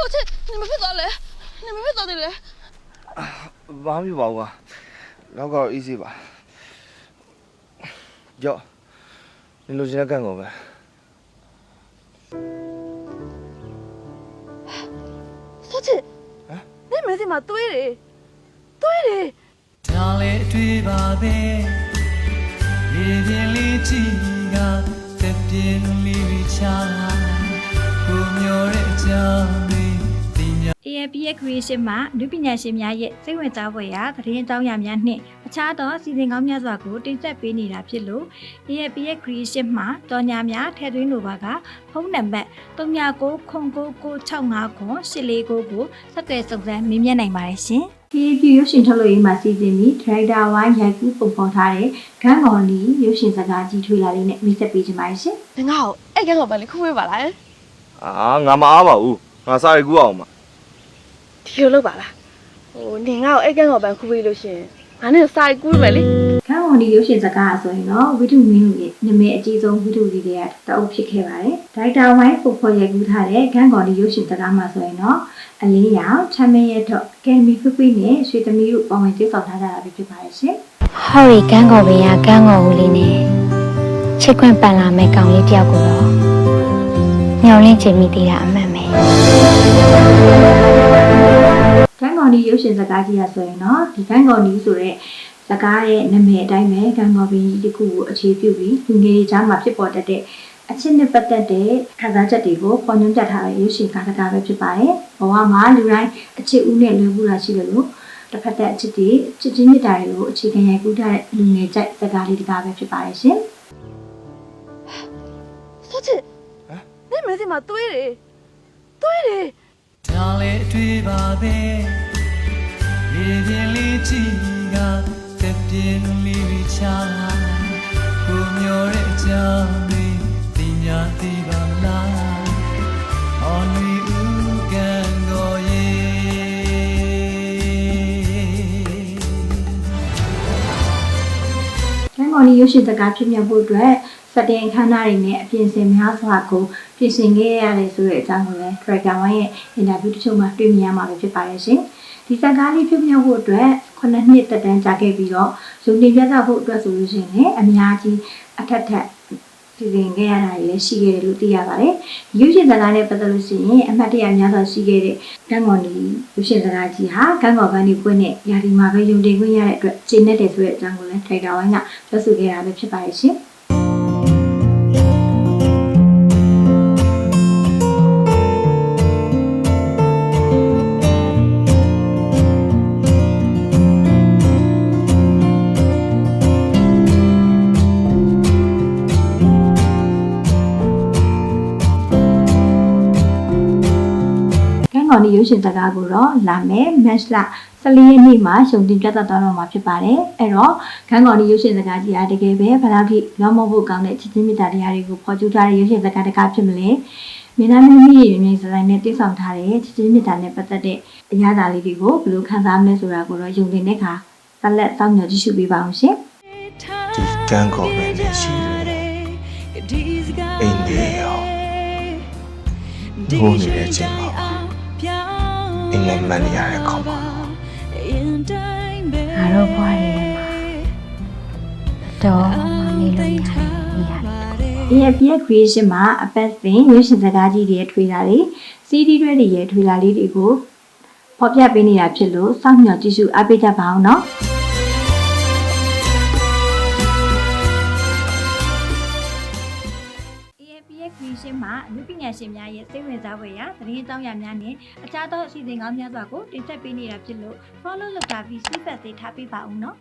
တော်ချစ်နေမဖြစ်သွားလဲနေမဖြစ်သွားတယ်လေဘာမှမပြောပါဘူးကွာတော့ကတော့ easy ပါကြော့နေလိုချင်တဲ့ကန့်ကုန်ပဲတော်ချစ်ဟမ်နေမသိမှာတွေးတယ်တွေးတယ်ဒါလည်းအတွေ့ပါပဲနေပြင်းလေးချီက Royal PX Creation မှလူပညာရှင်များရဲ့စိတ်ဝင်စားဖွယ်ရာသတင်းအကြောင်းအရာများနှင့်အခြားသောစီစဉ်ကောင်းများစွာကိုတင်ဆက်ပေးနေတာဖြစ်လို့ Royal PX Creation မှတော်ညာများထည့်သွင်းလိုပါကဖုန်းနံပါတ်3999965984ကိုဆက်သွယ်စုံစမ်းမေးမြန်းနိုင်ပါတယ်ရှင်။ KAP ရုပ်ရှင်ထုတ်လုပ်ရေးမှာစီစဉ်ပြီးဒါရိုက်တာဝိုင်းရိုက်ကူးပုံဖော်ထားတဲ့ဂန်းကော်နီရုပ်ရှင်စကားကြီးထွေလာလေးနဲ့မိဆက်ပေးကြပါရှင်။ငါ့ကိုအဲ့ဂန်းကော်ပါလေးခုဝေးပါလား။အာငါမအားပါဘူး။ငါစားရကူအောင်ပါ။ ဒီလိုလုပ်ပါလားဟိုနင်ငါ့ကိုအဲ့ကန်းကိုပန်ခူးပေးလို့ရှရင်ငါနဲ့စာရီကူးရမယ်လေခန်းဝန်ဒီရုပ်ရှင်စကားဆိုရင်တော့ဝိတုမင်းတို့ရဲ့နာမည်အကြီးဆုံးဝိတုကြီးတွေကတအုပ်ဖြစ်ခဲ့ပါတယ်။ဒါရိုက်တာဝိုင်းပုံဖော်ရိုက်ကူးထားတဲ့ခန်းကော်ဒီရုပ်ရှင်စကားမှာဆိုရင်တော့အလင်းရောင်ချမ်းမရဲတော့ကယ်မီဖဖီနဲ့ရွှေသမီးတို့ပုံဝင်တည်ဆောင်ထားကြတာပဲဖြစ်ပါတယ်ရှင်ဟော်ရီကန်းကော်ပင်ကကန်းကော်ဦးလေးနဲ့ချစ်ခွင့်ပန်လာမဲ့ကောင်လေးတယောက်ကိုတော့ညောင်လင်းချင်မိသေးတာအမှန်ပဲ။ ကောင်ဒီရုပ်ရှင်ဇာတ်ကားကြီးရဆိုရင်တော့ဒီကန်ကောင်ဒီဆိုတဲ့ဇာတ်ကားရဲ့နာမည်အတိုင်းပဲကန်ကောင်ဒီတစ်ခုကိုအခြေပြုပြီးလူငယ်တွေကြားမှာဖြစ်ပေါ်တတ်တဲ့အချက်နဲ့ပတ်သက်တဲ့ခံစားချက်တွေကိုပေါ်ညွှန်းပြထားတဲ့ရုပ်ရှင်ကားကားပဲဖြစ်ပါတယ်။ဘဝမှာလူတိုင်းအချစ်ဦးနဲ့လွယ်မှုတာရှိတယ်လို့တစ်ဖက်သက်အချစ်တွေချစ်ချင်းမြတ်တာတွေကိုအခြေခံရိုက်ကူးထားတဲ့လူငယ်ကြိုက်ဇာတ်ကားလေးတစ်ကားပဲဖြစ်ပါတယ်ရှင်။ဆိုချစ်ဟမ်နေမင်းစီမှာတွေးတယ်တွေးတယ်ဒါလည်းတွေးပါပဲ ရေပြင်းလေးကြည့်ကသက်ပြင်းလေးချာကိုမျောတဲ့အကြောင်းလေးတင်ညာသိပါလားအော်နွေဦးကန်ကိုရေ။ကျန်းမာရေးရုပ်ရှင်စကားဖြစ်မြောက်ဖို့အတွက် စတင်အခမ်းအနားတွေနဲ့အပြင်ဆင်များစွာကိုပြင်ဆင်ခဲ့ရတယ်ဆိုတဲ့အကြောင်းကိုလည်း Tracker One ရဲ့ interview တစ်ချို့မှာတွေ့မြင်ရမှာပဲဖြစ်ပါတယ်ရှင်။ဒီစကားလေးဖြစ်မြောက်ဖို့အတွက်9နှစ်တက်တန်းကြာခဲ့ပြီးတော့ရုံတင်ပြသဖို့အတွက်ဆိုလို့ရှိရင်လည်းအများကြီးအထက်ထက်ပြင်ဆင်ခဲ့ရတာတွေလည်းရှိခဲ့တယ်လို့သိရပါတယ်။ရုပ်ရှင်စကားနဲ့ပတ်သက်လို့ရှိရင်အမှတ်တရများစွာရှိခဲ့တဲ့ကန်းကော်နီရုပ်ရှင်စကားကြီးဟာကန်းကော်ဘန်းဒီပွင့်နဲ့ယာဒီမှာပဲရုံတင်ခွင့်ရတဲ့အတွက်ခြေနဲ့တယ်ဆိုတဲ့အကြောင်းကိုလည်း Tracker One ကပြောဆိုခဲ့တာပဲဖြစ်ပါတယ်ရှင်။ ကန်းကော်နီရုပ်ရှင်စကားကိုတော့လာမယ်မတ်လ14ရက်နေ့မှာရှုံတင်ပြသသွားတော့မှာဖြစ်ပါတယ်အဲ့တော့ကန်းကော်နီရုပ်ရှင်စကားကြီးအားတကယ်ပဲဘယ်လောက်ထိလောမဖို့ကောင်းတဲ့ချစ်ချင်းမြတ်တာတရားတွေကိုဖော်ကျူးထားတဲ့ရုပ်ရှင်စကားတစ်ကားဖြစ်မလဲမင်းသားမင်းသမီးတွေမြေစတိုင်းနဲ့တိဆောင်ထားတဲ့ချစ်ချင်းမြတ်တာနဲ့ပတ်သက်တဲ့အရာဓာလေးတွေကိုဘယ်လိုခံစားမလဲဆိုတာကိုတော့ယုံတင်တဲ့အခါဆက်လက်စောင့်မျှော်ကြည့်ရှုပေးပါအောင်ရှင်ဒီကန့်ကုန်ပဲနဲ့ရှိတယ်အိမ်ကြီးရောဘိုးနေတဲ့အချိန်မှာ အိမ်လည်းမန်နေရတဲ့ခေါင်းပါငါတို့ဘွားတွေထဲမှာတော့မနေလို့ရတယ်နေရတယ် AFP creation မှာအပတ်စဉ်ရုပ်ရှင်စကားကြီးတွေရဲ့ထွေလာတွေ CD တွေတွေရဲ့ထွေလာလေးတွေကိုဖော်ပြပေးနေတာဖြစ်လို့စောင့်မျှော်ကြည့်ရှုအားပေးကြပါအောင်နော် အမှုပညာရှင်များရဲ့စိတ်ဝင်စားဖွယ်ရာသတင်းအကြောင်းအရာများနဲ့အခြားသောအစီအစဉ်ကောင်းများစွာကိုတင်ဆက်ပေးနေတာဖြစ်လို့ follow လုပ်တာပြီး feedback တွေထားပေးပါဦးနော်